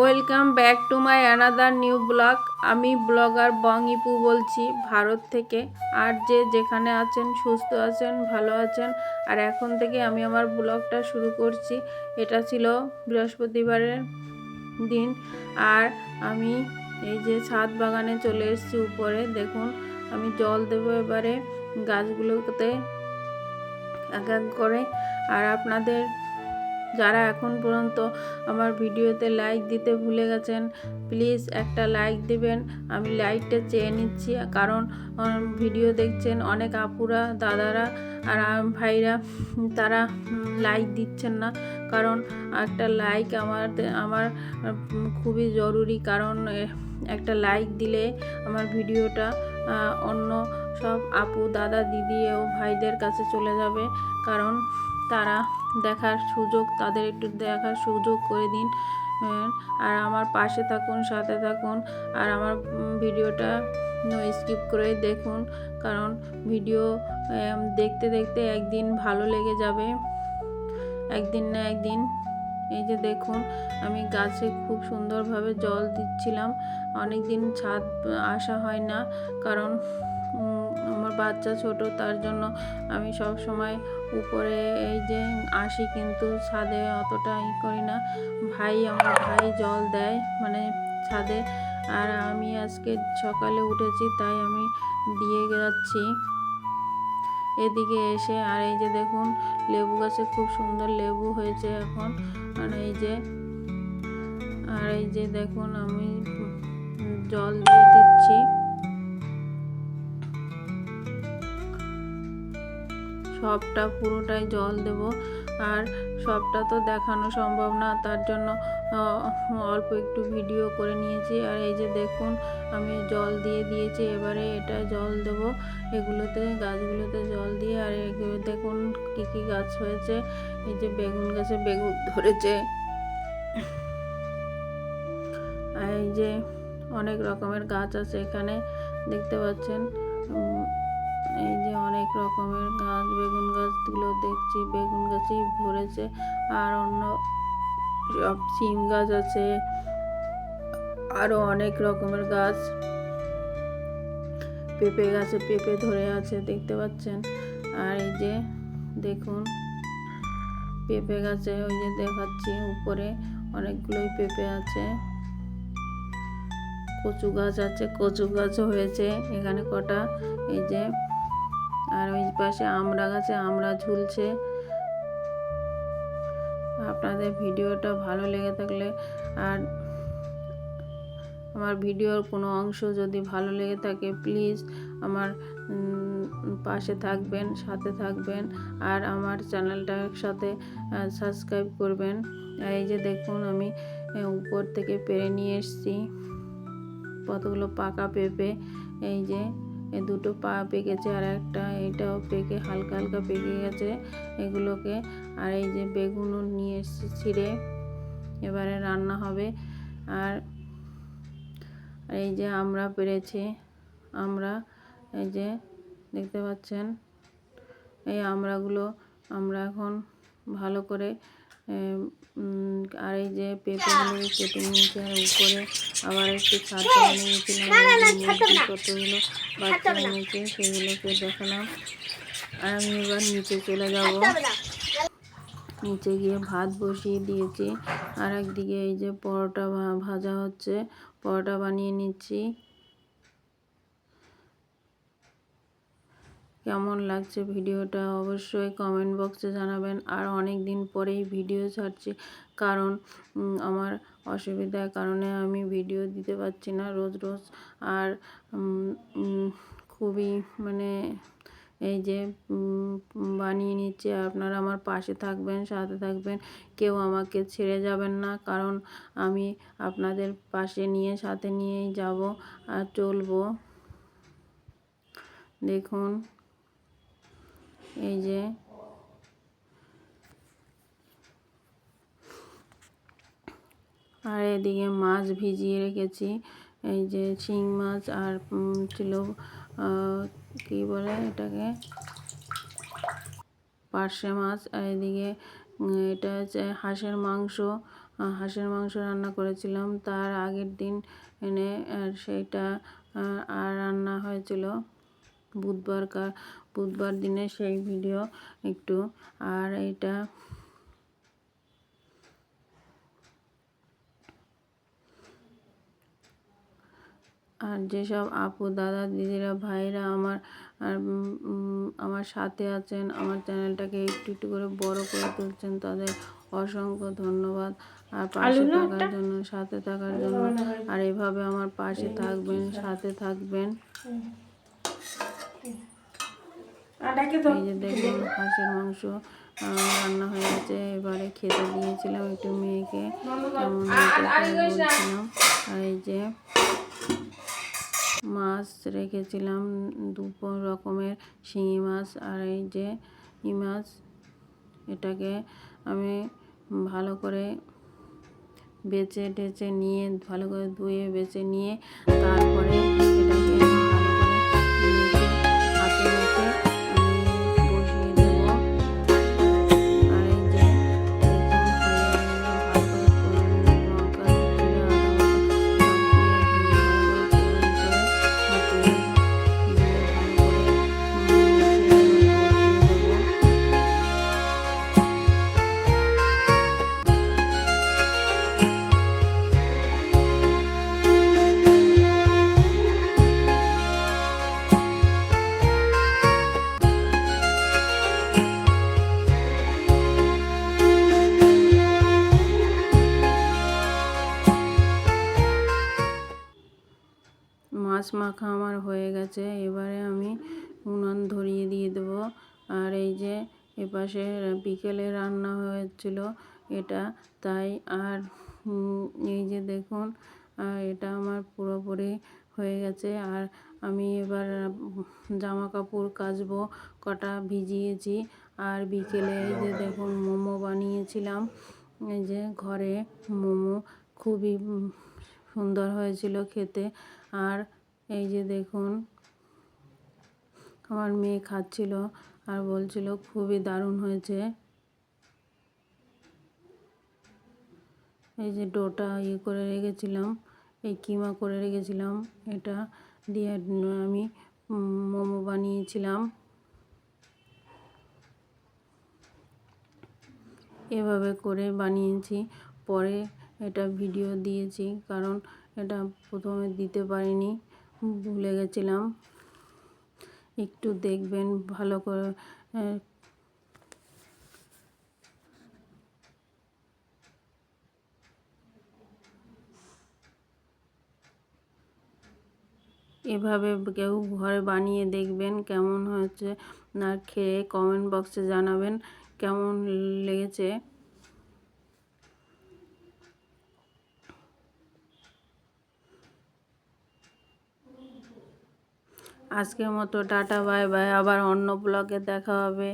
Welcome back to my another new blog. আমি blogger বংইপু বলছি, ভারত থেকে। আর যে যেখানে আছেন, সুস্থ আছেন, ভালো আছেন, আর এখন থেকে আমি আমার ব্লগটা শুরু করছি। এটা ছিল বৃহস্পতিবারের দিন। আর আমি এই যে ছাদ বাগানে চলে এসেছি উপরে, দেখুন, আমি জল দেবো এবারে গাছগুলোতে এক এক করে। আর আপনাদের যারা এখন পর্যন্ত আমার ভিডিওতে লাইক দিতে ভুলে গেছেন প্লিজ একটা লাইক দিবেন। আমি লাইকটা চেয়ে নিচ্ছি, কারণ ভিডিও দেখছেন অনেক আপুরা, দাদারা আর ভাইরা, তারা লাইক দিচ্ছেন না। কারণ, একটা লাইক আমার আমার খুবই জরুরি। কারণ একটা লাইক দিলে আমার ভিডিওটা অন্য সব আপু, দাদা, দিদি ও ভাইদের কাছে চলে যাবে। কারণ তারা দেখার সুযোগ, তাদের একটু দেখার সুযোগ করে দিন। আর আমার পাশে থাকুন, সাথে থাকুন, আর আমার ভিডিওটা স্কিপ করে দেখুন, কারণ ভিডিও দেখতে দেখতে একদিন ভালো লেগে যাবে। একদিন না একদিন, এই যে দেখুন, আমি গাছে খুব সুন্দরভাবে জল দিচ্ছিলাম। অনেক দিন ছাদ আসা হয় না, কারণ বাচ্চা ছোট, তার জন্য আমি সব সময় উপরে এই যে আসি, কিন্তু ছাদে অতটা ই করি না। ভাই, আমার ভাই জল দেয় মানে ছাদে। আর আমি আজকে সকালে উঠেছি, তাই আমি দিয়ে যাচ্ছি। এদিকে এসে, আর এই যে দেখুন, লেবু গাছে খুব সুন্দর লেবু হয়েছে এখন। আর এই যে, আর এই যে দেখুন, আমি জল দিয়ে সবটা পুরোটাই জল দেব। আর সবটা তো দেখানো সম্ভব না, তার জন্য অল্প একটু ভিডিও করে নিয়েছি। আর এই যে দেখুন, আমি জল দিয়ে দিয়েছি, এবারে এটা জল দেব। এগুলোতে, গাছগুলোতে জল দিয়ে, আর এগুলো দেখুন কী কী গাছ হয়েছে। এই যে বেগুন গাছে বেগুন ধরেছে। আর এই যে অনেক রকমের গাছ আছে এখানে, দেখতে পাচ্ছেন। এই যে অনেক রকমের গাছ, বেগুন গাছগুলো দেখছি। বেগুন গাছেই ভরেছে। আর অন্য সব সিম গাছ আছে। আরও অনেক রকমের গাছ। পেঁপে গাছে, পেঁপে ধরে আছে, দেখতে পাচ্ছেন? আর এই যে, দেখুন। পেঁপে গাছে ওই যে দেখাচ্ছি, উপরে অনেকগুলোই পেঁপে আছে। কচু গাছ আছে, কচু গাছও হয়েছে এখানে কটা। এই যে আর ওই পাশে আমড়া গাছে আমড়া ঝুলছে। আপনাদের ভিডিওটা ভালো লেগে থাকলে আর আমার ভিডিওর কোনো অংশ যদি ভালো লেগে থাকে, প্লিজ আমার পাশে থাকবেন, সাথে থাকবেন আর আমার চ্যানেলটার সাথে সাবস্ক্রাইব করবেন। এই যে দেখুন আমি উপর থেকে পেরে নিয়ে এসেছি। কতগুলো পাকা পেঁপে, এই যে এই দুটো পা পেকেছে আর একটা এটাও পেকে, হালকা হালকা পেকে গেছে এগুলোকে। আর এই যে বেগুনও নিয়ে এসেছি ছিঁড়ে, এবারে রান্না হবে। আর এই যে আমরা পেরেছি, আমরা এই যে দেখতে পাচ্ছেন, এই আমড়াগুলো আমরা এখন ভালো করে আর এই যে পেঁপেগুলো কেটে নিয়েছি আর উপরে আবার একটু ছাদ বানিয়েছিলাম কতগুলো বাচ্চা নিয়েছে সেগুলোকে দেখালাম। আর আমি এবার নিচে চলে যাব। নিচে গিয়ে ভাত বসিয়ে দিয়েছি। আর একদিকে এই যে পরোটা ভাজা হচ্ছে পরোটা বানিয়ে নিচ্ছি। কেমন লাগছে ভিডিওটা অবশ্যই কমেন্ট বক্সে জানাবেন। আর অনেক দিন পরেই ভিডিও ছাড়ছি, কারণ আমার অসুবিধার কারণে আমি ভিডিও দিতে পারছি না রোজ রোজ। আর খুবই মানে এই যে বানিয়ে নিচ্ছি, আপনারা আমার পাশে থাকবেন, সাথে থাকবেন, কেউ আমাকে ছেড়ে যাবেন না, কারণ আমি আপনাদের পাশে নিয়ে, সাথে নিয়েই যাব আর চলবো। দেখুন এই যে। আর এদিকে মাছ ভিজিয়ে রেখেছি। এই যে শিং মাছ আর ছিল কি বলে এটাকে? পার্শে মাছ। আর এদিকে এটা হচ্ছে হাঁসের মাংস। হাঁসের মাংস রান্না করেছিলাম। তার আগের দিন এনে সেইটা আর রান্না হয়েছিল। বুধবার কা বুধবার দিনে সেই ভিডিও একটু আর এটা আর যেসব আপু দাদা দিদিরা ভাইরা আমার আমার সাথে আছেন আমার চ্যানেলটাকে একটু একটু করে বড় করে তুলছেন তাদের অসংখ্য ধন্যবাদ। আর পাশে থাকার জন্য সাথে থাকার জন্য আর এভাবে আমার পাশে থাকবেন সাথে থাকবেন। এই যে দেখুন হাঁসের মাংস রান্না হয়ে গেছে। এবারে খেতে দিয়েছিলাম একটু মেয়েকে। কেমন বলছিলাম। আর এই যে মাছ রেখেছিলাম দুটো রকমের শিঙি মাছ আর এই যে ই মাছ। এটাকে আমি ভালো করে বেছে টেছে নিয়ে ভালো করে ধুয়ে বেছে নিয়ে তারপরে মাখা আমার হয়ে গেছে, এবারে আমি উনান ধরিয়ে দিয়ে দেবো। আর এই যে এপাশে বিকেলে রান্না হয়েছিল, এটা তাই আর এই যে দেখুন এটা আমার পুরোপুরি হয়ে গেছে। আর আমি এবার জামা কাপড় কাচবো, কটা ভিজিয়েছি। আর বিকেলে এই যে দেখুন, মোমো বানিয়েছিলাম। এই যে ঘরে মোমো খুবই সুন্দর হয়েছিল খেতে। আর এই যে দেখুন, আমার মেয়ে খাচ্ছিল আর বলছিল, খুবই দারুণ হয়েছে। এই যে ডোটা ইয়ে করে রেখেছিলাম, এই কিমা করে রেখেছিলাম, এটা দিয়ে আমি মোমো বানিয়েছিলাম। এভাবে করে বানিয়েছি, পরে এটা ভিডিও দিয়েছি, কারণ এটা প্রথমে দিতে পারিনি। ভুলে গেছিলাম। একটু দেখবেন ভালো করে এভাবে কেউ ঘরে বানিয়ে দেখবেন কেমন হয়েছে। না খেয়ে কমেন্ট বক্সে জানাবেন কেমন লেগেছে। আজকের মতো টাটা বাই বাই। আবার অন্য ব্লগে দেখা হবে।